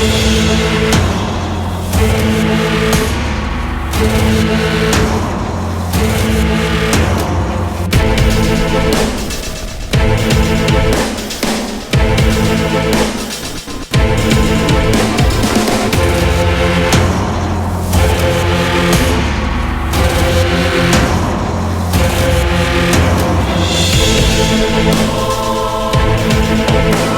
We'll be right.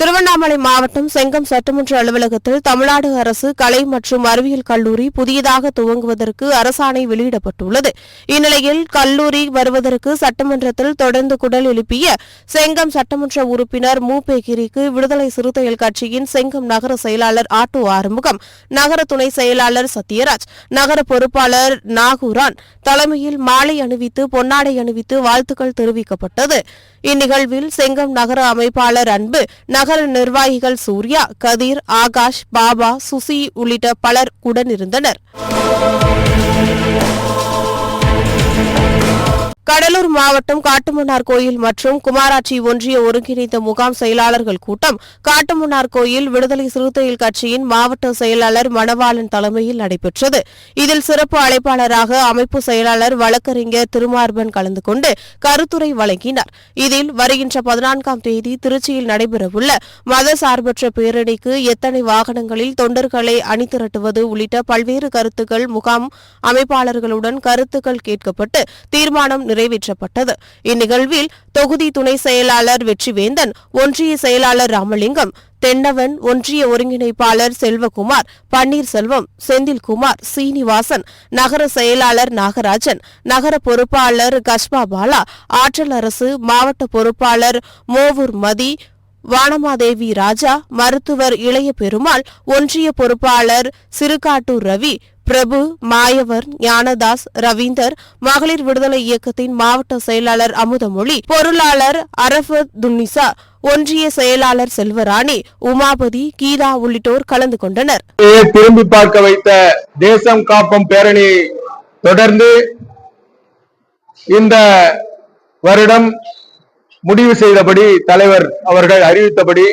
Tiruvannamalai மாவட்டம் செங்கம் சட்டமன்ற அலுவலகத்தில் தமிழ்நாடு அரசு கலை மற்றும் அறிவியல் கல்லூரி புதியதாக துவங்குவதற்கு அரசாணை வெளியிடப்பட்டுள்ளது. இந்நிலையில் கல்லூரி வருவதற்கு சட்டமன்றத்தில் தொடர்ந்து குடல் எழுப்பிய செங்கம் சட்டமன்ற உறுப்பினர் மு. பேகிரிக்கு விடுதலை சிறுத்தைகள் கட்சியின் செங்கம் நகர செயலாளர் ஆட்டோ ஆறுமுகம் நகர துணை செயலாளர் சத்யராஜ் நகர பொறுப்பாளர் நாகூரான் தலைமையில் மாலை அணிவித்து பொன்னாடை அணிவித்து வாழ்த்துக்கள் தெரிவிக்கப்பட்டது. இந்நிகழ்வில் செங்கம் நகர அமைப்பாளர் அன்பு நகர நிர்வாகிகள் சூர்யா கதிர் ஆகாஷ் பாபா சுசி உள்ளிட்ட பலர் உடனிருந்தனர் கடலூர் மாவட்டம் காட்டுமன்னார் கோயில் மற்றும் குமாராட்சி ஒன்றிய ஒருங்கிணைந்த முகாம் செயலாளர்கள் கூட்டம். காட்டுமன்னார் கோயில் விடுதலை சிறுத்தைகள் கட்சியின் மாவட்ட செயலாளர் மணவாளன் தலைமையில் நடைபெற்றது. இதில் சிறப்பு அழைப்பாளராக அமைப்பு செயலாளர் வழக்கறிஞர் திருமார்பன் கலந்து கொண்டு கருத்துரை வழங்கினார். இதில் வருகின்ற பதினான்காம் தேதி திருச்சியில் நடைபெறவுள்ள மதசார்பற்ற பேரணிக்கு எத்தனை வாகனங்களில் தொண்டர்களை அணிதிரட்டுவது உள்ளிட்ட பல்வேறு கருத்துக்கள் முகாம் அமைப்பாளர்களுடன் கருத்துக்கள் கேட்கப்பட்டு தீர்மானம் நிறைவேற்றப்பட்டது. இந்நிகழ்வில் தொகுதி துணை செயலாளர் வெற்றிவேந்தன் ஒன்றிய செயலாளர் ராமலிங்கம் தென்னவன் ஒன்றிய ஒருங்கிணைப்பாளர் செல்வகுமார் பன்னீர்செல்வம் செந்தில்குமார் சீனிவாசன் நகர செயலாளர் நாகராஜன் நகர பொறுப்பாளர் கஸ்பா பாலா ஆற்றல் அரசு மாவட்ட பொறுப்பாளர் மோவூர் மதி வானமாதேவி ராஜா மருத்துவர் இளைய பெருமாள் ஒன்றிய பொறுப்பாளர் சிறுகாட்டூர் ரவி பிரபு மாயவர் ஞானதாஸ் ரவீந்தர் மகளிர் விடுதலை இயக்கத்தின் மாவட்ட செயலாளர் அமுதமொழி பொருளாளர் அரஃபத் துன்னிசா ஒன்றிய செயலாளர் செல்வராணி உமாபதி கீதா உள்ளிட்டோர் கலந்து கொண்டனர். திரும்பி பார்க்க வைத்த தேசம் காப்பம் பேரணி தொடர்ந்து இந்த வருடம் முடிவு செய்தபடி தலைவர் அவர்கள் அறிவித்தபடி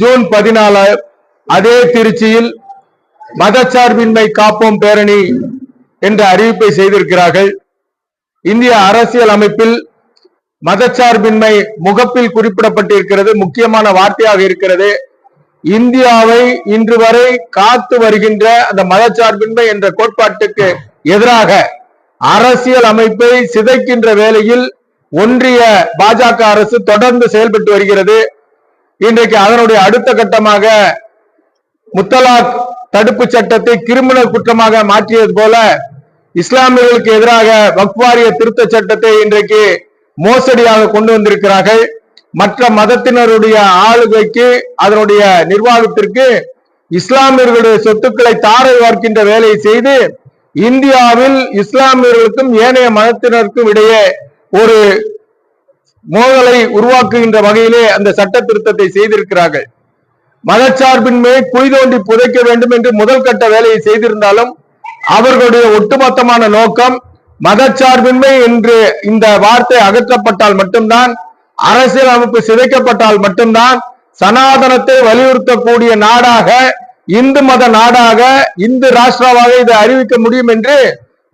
ஜூன் பதினாலு அதே திருச்சியில் மதச்சார்பின்மை காப்போம் பேரணி என்ற அறிவிப்பை செய்திருக்கிறார்கள். இந்திய அரசியல் அமைப்பில் மதச்சார்பின்மை முகப்பில் குறிப்பிடப்பட்டிருக்கிறது முக்கியமான வார்த்தையாக இருக்கிறது. இந்தியாவை இன்று வரை காத்து வருகின்ற அந்த மதச்சார்பின்மை என்ற கோட்பாட்டுக்கு எதிராக அரசியல் அமைப்பை சிதைக்கின்ற வேளையில் ஒன்றிய பாஜக அரசு தொடர்ந்து செயல்பட்டு வருகிறது. இன்றைக்கு அதனுடைய அடுத்த கட்டமாக முத்தலாக் தடுப்பு சட்டத்தை கிரிமினல் குற்றமாக மாற்றியது போல இஸ்லாமியர்களுக்கு எதிராக வக்வாரிய திருத்த சட்டத்தை இன்றைக்கு மோசடியாக கொண்டு வந்திருக்கிறார்கள். மற்ற மதத்தினருடைய ஆளுகைக்கு அதனுடைய நிர்வாகத்திற்கு இஸ்லாமியர்களுடைய சொத்துக்களை தாரை வார்க்கின்ற வேலையை செய்து இந்தியாவில் இஸ்லாமியர்களுக்கும் ஏனைய மதத்தினருக்கும் இடையே ஒரு மோதலை உருவாக்குகின்ற வகையிலே அந்த சட்ட திருத்தத்தை செய்திருக்கிறார்கள். மதச்சார்பின்மை குழி தோண்டி புதைக்க வேண்டும் என்று முதல் கட்ட வேலையை செய்திருந்தாலும் அவர்களுடைய ஒட்டுமொத்தமான நோக்கம் மதச்சார்பின்மை என்று இந்த வார்த்தை அகற்றப்பட்டால் மட்டும்தான் அரசியல் அமைப்பு சிதைக்கப்பட்டால் மட்டும்தான் சனாதனத்தை வலியுறுத்தக்கூடிய நாடாக இந்து மத நாடாக இந்து ராஷ்டிராவாக இதை அறிவிக்க முடியும் என்று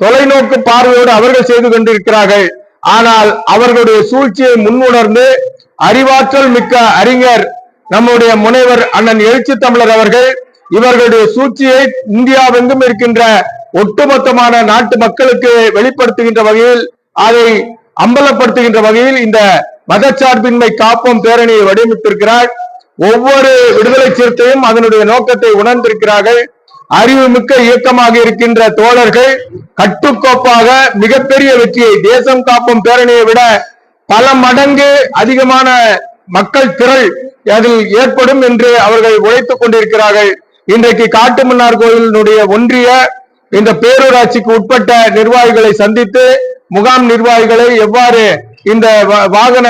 தொலைநோக்கு பார்வையோடு அவர்கள் செய்து கொண்டிருக்கிறார்கள். ஆனால் அவர்களுடைய சூழ்ச்சியை முன்னுணர்ந்து அறிவாற்றல் மிக்க அறிஞர் நம்முடைய முனைவர் அண்ணன் எழுச்சி தமிழர் அவர்கள் இவர்களுடைய சூழ்ச்சியை இந்தியாவெங்கும் இருக்கின்ற ஒட்டுமொத்தமான நாட்டு மக்களுக்கு வெளிப்படுத்துகின்ற வகையில் அதை அம்பலப்படுத்துகின்ற வகையில் இந்த மதச்சார்பின்மை காப்போம் பேரணியை வடிவமைத்திருக்கிறார். ஒவ்வொரு விடுதலை சிறுத்தையும் அதனுடைய நோக்கத்தை உணர்ந்திருக்கிறார்கள். அறிவுமிக்க இயக்கமாக இருக்கின்ற தோழர்கள் கட்டுக்கோப்பாக மிகப்பெரிய வெற்றியை தேசம் காப்பும் பேரணியை விட பல மடங்கு அதிகமான மக்கள் திரள் அதில் ஏற்படும் என்று அவர்கள் உழைத்துக் கொண்டிருக்கிறார்கள். இன்றைக்கு காட்டுமன்னார் கோயிலினுடைய ஒன்றிய இந்த பேரூராட்சிக்கு உட்பட்ட நிர்வாகிகளை சந்தித்து முகாம் நிர்வாகிகளை எவ்வாறு இந்த வாகன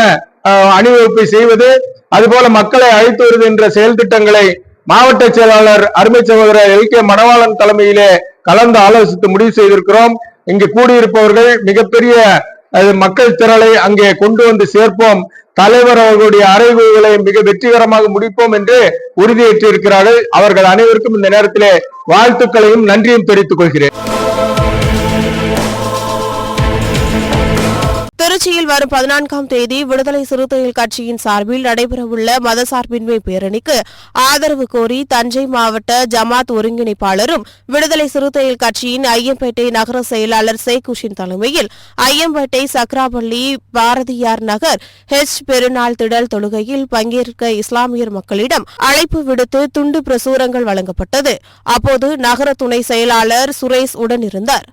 அணிவகுப்பை செய்வது அதுபோல மக்களை அழைத்து வருது என்ற செயல் திட்டங்களை மாவட்ட செயலாளர் அருமை சகோதரர் எல். கே. மணவாளன் தலைமையிலே கலந்து ஆலோசித்து முடிவு செய்திருக்கிறோம். இங்கு கூடியிருப்பவர்கள் மிகப்பெரிய மக்கள் திரளை அங்கே கொண்டு வந்து சேர்ப்போம். தலைவர் அவர்களுடைய அறைகூவலை மிக வெற்றிகரமாக முடிப்போம் என்று உறுதியேற்றிருக்கிறார்கள். அவர்கள் அனைவருக்கும் இந்த நேரத்திலே வாழ்த்துக்களையும் நன்றியும் தெரிவித்துக் கொள்கிறேன். திருச்சியில் வரும் பதினான்காம் தேதி விடுதலை சிறுத்தைகள் கட்சியின் சார்பில் நடைபெறவுள்ள மதசார்பின்மை பேரணிக்கு ஆதரவு கோரி தஞ்சை மாவட்ட ஜமாத் ஒருங்கிணைப்பாளரும் விடுதலை சிறுத்தைகள் கட்சியின் ஐயம்பேட்டை நகர செயலாளர் சேகுஷின் தலைமையில் ஐயம்பேட்டை சக்ராபள்ளி பாரதியார் நகர் ஹெச் பெருநாள் திடல் தொழுகையில் பங்கேற்க இஸ்லாமியர் மக்களிடம் அழைப்பு விடுத்து துண்டு பிரசுரங்கள் வழங்கப்பட்டது. அப்போது நகர துணை செயலாளர் சுரேஷ் உடனிருந்தார்.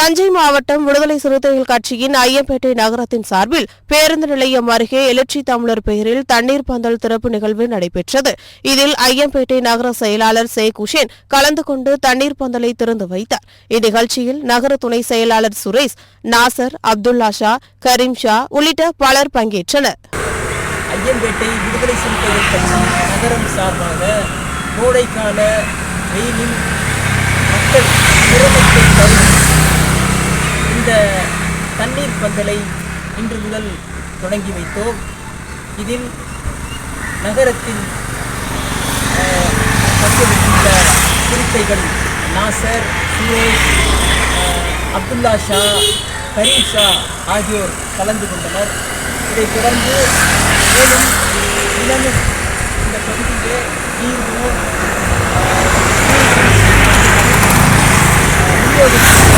தஞ்சை மாவட்டம் விடுதலை சிறுத்தைகள் கட்சியின் ஐயம்பேட்டை நகரத்தின் சார்பில் பேருந்து நிலையம் அருகே எழுச்சி தமிழர் பெயரில் தண்ணீர் பந்தல் திறப்பு நிகழ்வு நடைபெற்றது. இதில் ஐயம்பேட்டை நகர செயலாளர் சேக் உஷேன் கலந்து கொண்டு தண்ணீர் பந்தலை திறந்து வைத்தார். இந்நிகழ்ச்சியில் நகர துணை செயலாளர் சுரேஷ் நாசர் அப்துல்லா ஷா கரீம் ஷா உள்ளிட்ட பலர் பங்கேற்றனர். ஐயம்பேட்டை விடுதலை சிறுத்தைகள் கட்சி நகரம் சார்பாக கோடைக்கால வெயிலில் இந்த தண்ணீர் பந்தலை இன்று முதல் தொடங்கி வைத்தோம். இதில் நகரத்தில் அஹ், பங்கெடுக்கின்ற சிறுத்தைகள் நாசர் சுரேஷ் அப்துல்லா ஷா கரீம் ஷா ஆகியோர் கலந்து கொண்டனர். இதைத் தொடர்ந்து மேலும் இளமும் இந்த பகுதியிலே தீர்வு திண்டுக்கல்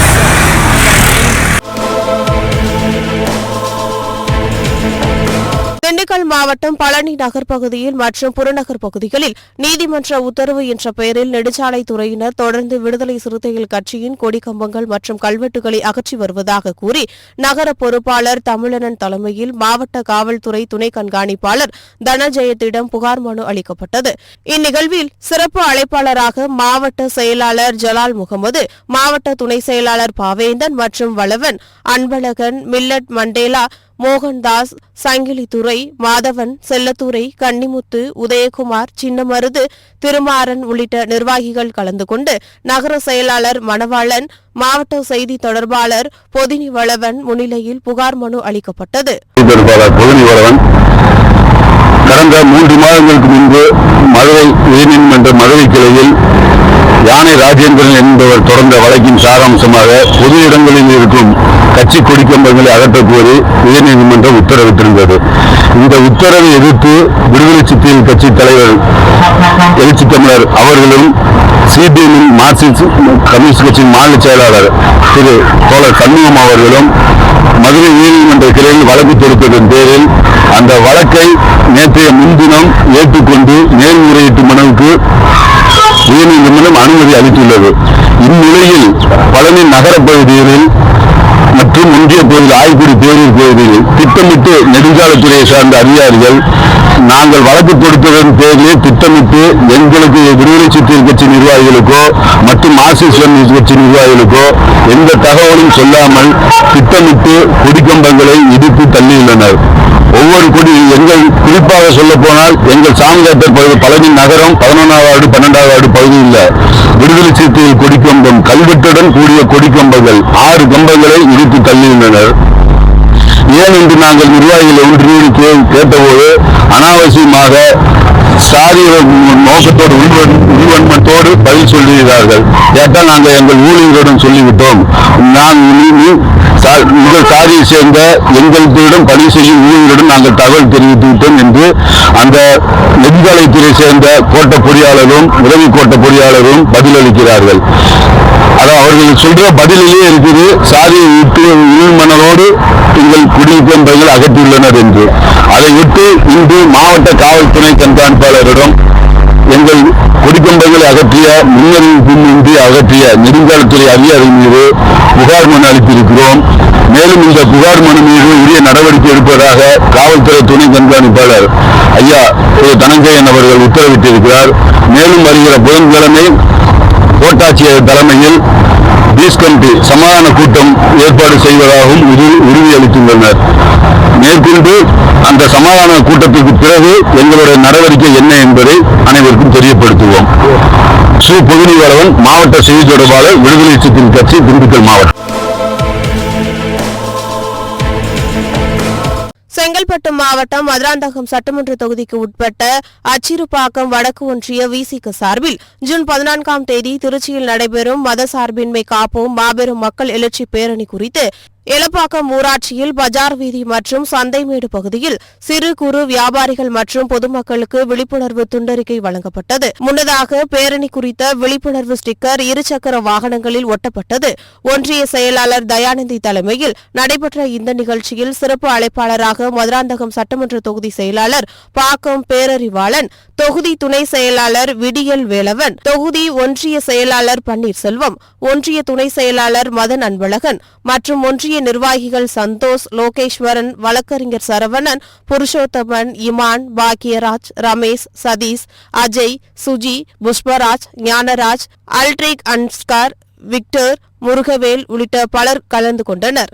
மாவட்டம் பழனி நகர் பகுதியில் மற்றும் புறநகர் பகுதிகளில் நீதிமன்ற உத்தரவு என்ற பெயரில் நெடுஞ்சாலைத்துறையினர் தொடர்ந்து விடுதலை சிறுத்தைகள் கட்சியின் கொடிக்கம்பங்கள் மற்றும் கல்வெட்டுகளை அகற்றி வருவதாக கூறி நகர பொறுப்பாளர் தமிழனன் தலைமையில் மாவட்ட காவல்துறை துணை கண்காணிப்பாளர் தனஜெயத்திடம் புகார் மனு அளிக்கப்பட்டது. இந்நிகழ்வில் சிறப்பு அழைப்பாளராக மாவட்ட செயலாளர் ஜலால் முகமது மாவட்ட துணை செயலாளர் பாவேந்தன் மற்றும் வளவன் அன்பழகன் மில்லட் மண்டேலா மோகன்தாஸ் சங்கிலித்துறை மாதவன் செல்லத்துறை கன்னிமுத்து உதயகுமார் சின்னமருது திருமாறன் உள்ளிட்ட நிர்வாகிகள் கலந்து கொண்டு நகர செயலாளர் மணவாளன் மாவட்ட செய்தி தொடர்பாளர் பொதினி வளவன் முன்னிலையில் புகார் மனு அளிக்கப்பட்டது. கடந்த மூன்று மாதங்களுக்கு முன்பு மதுரை உயர்நீதிமன்ற மதுரை கிளையில் யானை ராஜேந்திரன் என்பவர் தொடர்ந்த வழக்கின் சாராம்சமாக பொது இடங்களில் இருக்கும் கட்சி கொடிக்கம்பங்களை அகற்றக் கோரி உயர்நீதிமன்றம் உத்தரவிட்டிருந்தது. இந்த உத்தரவை எதிர்த்து விடுதலை சிறுத்தைகள் கட்சி தலைவர் எழுச்சி தமிழர் அவர்களும் சிபிஎம் மார்க்சிஸ்ட் கம்யூனிஸ்ட் கட்சியின் மாநில செயலாளர் திரு. தோழர் சண்முகம் அவர்களும் மதுரை உயர்நீதிமன்ற கிளையில் வழக்கு தொடுத்ததன் பேரில் அந்த வழக்கை நேற்றைய முன்தினம் ஏற்றுக்கொண்டு மேல்முறையீட்டு மனுவுக்கு உயர்நீதிமன்றம் அனுமதி அளித்துள்ளது. இந்நிலையில் பழனி நகர பகுதிகளில் மற்றும் ஒன்றிய பேரில் ஆய்க்குடி பேரூர் பகுதியில் திட்டமிட்டு நெடுஞ்சாலைத்துறையை சார்ந்த அதிகாரிகள் நாங்கள் வழக்கு கொடுத்ததன் பேரிலே திட்டமிட்டு எங்களுக்கு விடுதலை சிறுத்தைகள் கட்சி நிர்வாகிகளுக்கோ மற்றும் மார்க்சிஸ்ட் கட்சி நிர்வாகிகளுக்கோ எந்த தகவலும் சொல்லாமல் திட்டமிட்டு கொடிக்கம்பங்களை இடித்து தள்ளியுள்ளனர். ஒவ்வொரு குடி எங்கள் குறிப்பாக சொல்ல போனால் எங்கள் சாமியாத்தர் பகுதி பழனி நகரம் பதினொன்றாவது ஆடு பன்னெண்டாவது ஆடு பகுதியில் விடுதலை சிறுத்தைகள் கொடிக்கம்பம் கல்வெட்டுடன் கூடிய கொடிக்கம்பங்கள் ஆறு கம்பங்களை இடித்து தள்ளியுள்ளனர். ஏன் என்று நாங்கள் நிர்வாகிகள் ஒன்றிணைந்து கே- கேட்டபோது அனாவசியமாக சாதிய நோக்கத்தோடு உள்வன்மத்தோடு பதில் சொல்லுகிறார்கள் கேட்டால் நாங்கள் எங்கள் ஊழியர்களுடன் சொல்லிவிட்டோம். நான் நீ- உங்கள் சாதியை சேர்ந்த எங்களிடம் பணி செய்யும் ஊழியர்களிடம் நாங்கள் தகவல் தெரிவித்து விட்டோம் என்று அந்த நெடுஞ்சாலைத்துறை சேர்ந்த கோட்ட பொறியாளரும் உதவி கோட்ட பொறியாளரும் பதிலளிக்கிறார்கள். அதான் அவர்கள் சொல்ற பதிலிலே இருக்குது சாதியை விட்டு உள்மனதோடு எங்கள் குடியிருப்பைகள் அகற்றியுள்ளனர் என்று. அதை விட்டு இன்று மாவட்ட காவல்துறை கண்காணிப்பாளரிடம் எங்கள் கொடிக்கம்பங்களை அகற்றிய முன்னறிவிப்பின்றி அகற்றிய நெடுஞ்சாலைத்துறை அதிகாரி மீது புகார் மனு அளித்திருக்கிறோம். மேலும் இந்த புகார் மனு மீது உரிய நடவடிக்கை எடுப்பதாக காவல்துறை துணை கண்காணிப்பாளர் ஐயா திரு தனஞ்சயன் அவர்கள் உத்தரவிட்டிருக்கிறார். மேலும் வருகிற புதன்கிழமை கோட்டாட்சியர் தலைமையில் பீஸ் சமாதான கூட்டம் ஏற்பாடு செய்வதாகவும் உறுதியளித்துள்ளனர். மேற்கொண்டு அந்த சமாதான கூட்டத்திற்கு பிறகு எங்களுடைய நடவடிக்கை என்ன என்பதை அனைவருக்கும் தெரியப்படுத்துவோம். சு பொதுநிவரவன் மாவட்ட செய்தி தொடர்பாளர் விடுதலை சிறுத்தைகள் கட்சி திண்டுக்கல் மாவட்டம். செங்கல்பட்டு மாவட்டம் மதுராந்தகம் சட்டமன்ற தொகுதிக்கு உட்பட்ட அச்சிறுபாக்கம் வடக்கு ஒன்றிய விசிக சார்பில் ஜூன் பதினான்காம் தேதி திருச்சியில் நடைபெறும் மதசார்பின்மை காப்போம் மாபெரும் மக்கள் எழுச்சி பேரணி குறித்து எலப்பாக்கம் ஊராட்சியில் பஜார் வீதி மற்றும் சந்தைமேடு பகுதியில் சிறு குறு வியாபாரிகள் மற்றும் பொதுமக்களுக்கு விழிப்புணர்வு துண்டறிக்கை வழங்கப்பட்டது. முன்னதாக பேரணி குறித்த விழிப்புணர்வு ஸ்டிக்கர் இருசக்கர வாகனங்களில் ஒட்டப்பட்டது. ஒன்றிய செயலாளர் தயானந்தி தலைமையில் நடைபெற்ற இந்த நிகழ்ச்சியில் சிறப்பு அழைப்பாளராக மதுராந்தகம் சட்டமன்ற தொகுதி செயலாளர் பாக்கம் பேரறிவாளன் தொகுதி துணை செயலாளர் விடியல் வேலவன் தொகுதி ஒன்றிய செயலாளர் பன்னீர்செல்வம் ஒன்றிய துணை செயலாளர் மதன் அன்பழகன் மற்றும் ஒன்றிய நிர்வாகிகள் சந்தோஷ் லோகேஸ்வரன் வழக்கறிஞர் Saravanan Purushothaman Iman Bakkiyaraj Ramesh Sathish Ajay Suji Pushparaj Gnanaraj Aldric Anscar Victor Murugavel உள்ளிட்ட பலர் கலந்து கொண்டனர்.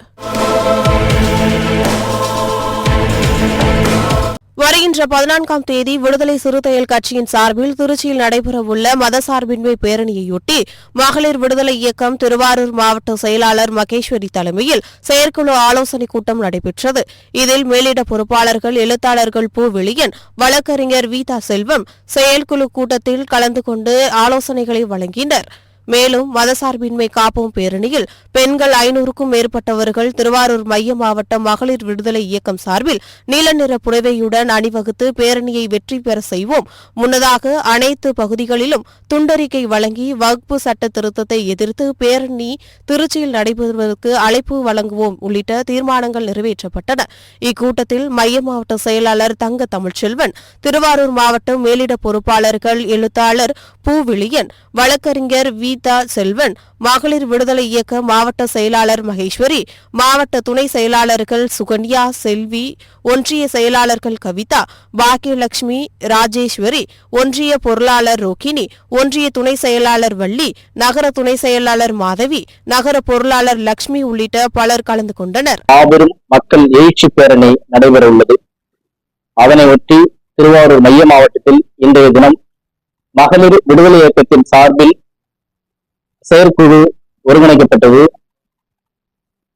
வருகின்ற பதினான்காம் தேதி விடுதலை சிறுத்தைகள் கட்சியின் சார்பில் திருச்சியில் நடைபெறவுள்ள மதசார்பின்மை பேரணியையொட்டி மகளிர் விடுதலை இயக்கம் திருவாரூர் மாவட்ட செயலாளர் மகேஸ்வரி தலைமையில் செயற்குழு ஆலோசனைக் கூட்டம் நடைபெற்றது. இதில் மேலிட பொறுப்பாளர்கள் எழுத்தாளர்கள் பூவிழியன் வழக்கறிஞர் வீதா செல்வம் செயற்குழு கூட்டத்தில் கலந்து கொண்டு ஆலோசனைகளை வழங்கினர். மேலும் மதசார்பின்மை காப்போம் பேரணியில் பெண்கள் ஐநூறுக்கும் மேற்பட்டவர்கள் திருவாரூர் மைய மாவட்ட மகளிர் விடுதலை இயக்கம் சார்பில் நீல நிற புடவையுடன் அணிவகுத்து பேரணியை வெற்றி பெற செய்வோம். முன்னதாக அனைத்து பகுதிகளிலும் துண்டறிக்கை வழங்கி வகுப்பு சட்ட திருத்தத்தை எதிர்த்து பேரணி திருச்சியில் நடைபெறுவதற்கு அழைப்பு வழங்குவோம் உள்ளிட்ட தீர்மானங்கள் நிறைவேற்றப்பட்டன. இக்கூட்டத்தில் மைய மாவட்ட செயலாளர் தங்க தமிழ்ச்செல்வன் திருவாரூர் மாவட்டம் மேலிட பொறுப்பாளர்கள் எழுத்தாளர் பூவிழியன் வழக்கறிஞர் கீதா செல்வன் மகளிர் விடுதலை இயக்க மாவட்ட செயலாளர் மகேஸ்வரி மாவட்ட துணை செயலாளர்கள் சுகன்யா செல்வி ஒன்றிய செயலாளர்கள் கவிதா பாக்கியலட்சுமி ராஜேஸ்வரி ஒன்றிய பொருளாளர் ரோகிணி ஒன்றிய துணை செயலாளர் வள்ளி நகர துணை செயலாளர் மாதவி நகர பொருளாளர் லட்சுமி உள்ளிட்ட பலர் கலந்து கொண்டனர். மாபெரும் மக்கள் எழுச்சி பேரணி நடைபெற உள்ளது. அதனை ஒட்டி திருவாரூர் மைய மாவட்டத்தில் இன்றைய தினம் மகளிர் விடுதலை இயக்கத்தின் சார்பில் செயற்குழு ஒருங்கிணைக்கப்பட்டது.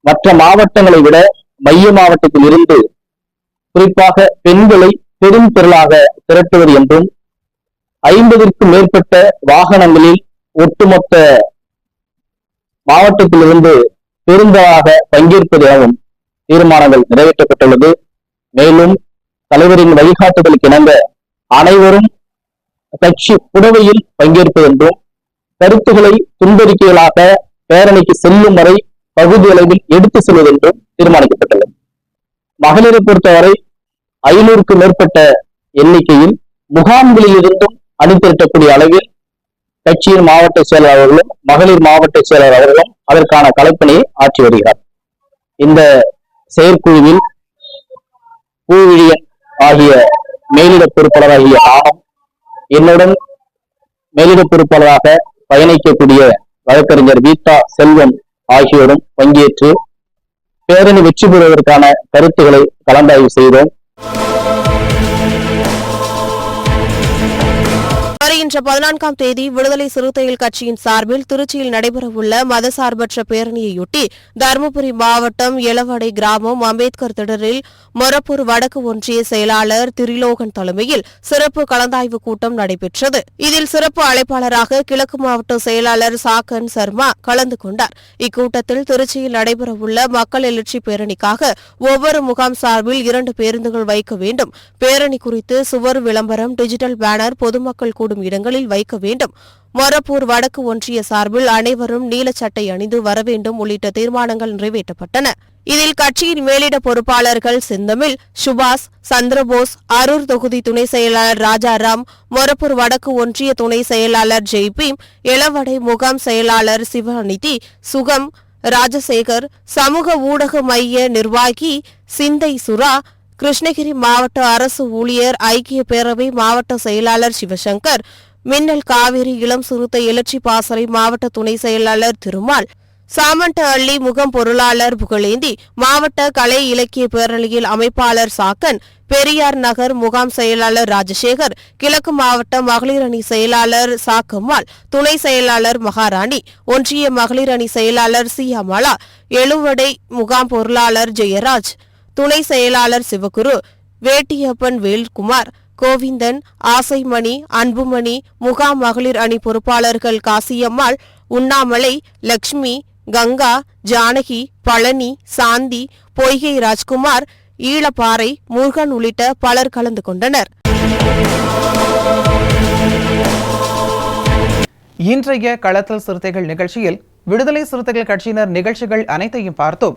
மற்ற மாவட்டங்களை விட மைய மாவட்டத்தில் இருந்து குறிப்பாக பெண்களை பெரும் திரளாக திரட்டுவது என்றும் ஐம்பதிற்கும் மேற்பட்ட வாகனங்களில் ஒட்டுமொத்த மாவட்டத்திலிருந்து பெருந்தளாக பங்கேற்பது எனவும் தீர்மானங்கள் நிறைவேற்றப்பட்டுள்ளது. மேலும் தலைவரின் வழிகாட்டுதலுக்கு இணங்க அனைவரும் கட்சி புடவையில் பங்கேற்பது என்றும் கருத்துக்களை துன்பறிக்கைகளாக பேரணிக்கு செல்லும் வரை பகுதி அளவில் எடுத்து செல்வது என்றும் தீர்மானிக்கப்பட்டுள்ளது மகளிரை பொறுத்தவரை ஐநூறுக்கு மேற்பட்ட எண்ணிக்கையில் முகாம்களில் இருந்தும் அணிதிரட்டக்கூடிய அளவில் கட்சியின் மாவட்ட செயலர் அவர்களும் மகளிர் மாவட்ட செயலர் அவர்களும் அதற்கான கலைப்பணியை ஆற்றி வருகிறார். இந்த செயற்குழுவில் பூவிழியன் ஆகிய மேலிட பொறுப்பாளராகிய நானும் என்னுடன் மேலிட பொறுப்பாளராக பயணிக்கக்கூடிய வழக்கறிஞர் கீதா செல்வம் ஆகியோரும் பங்கேற்று பேரணி வெற்றி பெறுவதற்கான கருத்துக்களை கலந்தாய்வு செய்தோம். வருகின்ற பதினான்காம் தேதி விடுதலை சிறுத்தைகள் கட்சியின் சார்பில் திருச்சியில் நடைபெறவுள்ள மதசார்பற்ற பேரணியையொட்டி தருமபுரி மாவட்டம் எளவடை கிராமம் அம்பேத்கர் திடரில் மொரப்பூர் வடக்கு ஒன்றிய செயலாளர் திரிலோகன் தலைமையில் சிறப்பு கலந்தாய்வு கூட்டம் நடைபெற்றது. இதில் சிறப்பு அழைப்பாளராக கிழக்கு மாவட்ட செயலாளர் சாக்கன் சர்மா கலந்து கொண்டார். இக்கூட்டத்தில் திருச்சியில் நடைபெறவுள்ள மக்கள் எழுச்சி பேரணிக்காக ஒவ்வொரு முகாம் சார்பில் இரண்டு பேருந்துகள் வைக்க வேண்டும். பேரணி குறித்து சுவர் விளம்பரம் டிஜிட்டல் பேனர் பொதுமக்கள் கூடும் இடங்களில் வைக்க வேண்டும். மொரப்பூர் வடக்கு ஒன்றிய சார்பில் அனைவரும் நீலச்சட்டை அணிந்து வர வேண்டும் உள்ளிட்ட தீர்மானங்கள் நிறைவேற்றப்பட்டன. இதில் கட்சியின் மேலிட பொறுப்பாளர்கள் செந்தமிழ் சுபாஷ் சந்திரபோஸ் அரூர் தொகுதி துணை செயலாளர் ராஜாராம் மொரப்பூர் வடக்கு ஒன்றிய துணை செயலாளர் ஜெய்பீம் இளவடை முகாம் செயலாளர் சிவநிதி சுகம் ராஜசேகர் சமூக ஊடக மைய நிர்வாகி சிந்தை சுரா கிருஷ்ணகிரி மாவட்ட அரசு ஊழியர் ஐக்கிய பேரவை மாவட்ட செயலாளர் சிவசங்கர் மின்னல் காவிரி இளம் சிறுத்தை எழுச்சி பாசறை மாவட்ட துணை செயலாளர் திருமால் சாமண்ட அள்ளி முகம் பொருளாளர் புகழேந்தி மாவட்ட கலை இலக்கிய பேரணியில் அமைப்பாளர் சாக்கன் பெரியார் நகர் முகாம் செயலாளர் ராஜசேகர் கிழக்கு மாவட்ட மகளிர் அணி செயலாளர் சாக்கம்மாள் துணை செயலாளர் மகாராணி ஒன்றிய மகளிர் அணி செயலாளர் சீயமாலா எழுவடை முகாம் பொருளாளர் ஜெயராஜ் துணை செயலாளர் சிவகுரு வேட்டியப்பன் வேல்குமார் கோவிந்தன் ஆசைமணி அன்புமணி முகாம் மகளிர் அணி பொறுப்பாளர்கள் காசியம்மாள் உண்ணாமலை லக்ஷ்மி கங்கா ஜானகி பழனி சாந்தி பொய்கை ராஜ்குமார் ஈழப்பாறை முருகன் உள்ளிட்ட பலர் கலந்து கொண்டனர். இன்றைய களத்தல் சிறுத்தைகள் நிகழ்ச்சியில் விடுதலை சிறுத்தைகள் கட்சியினர் நிகழ்ச்சிகள் அனைத்தையும் பார்த்தோம்.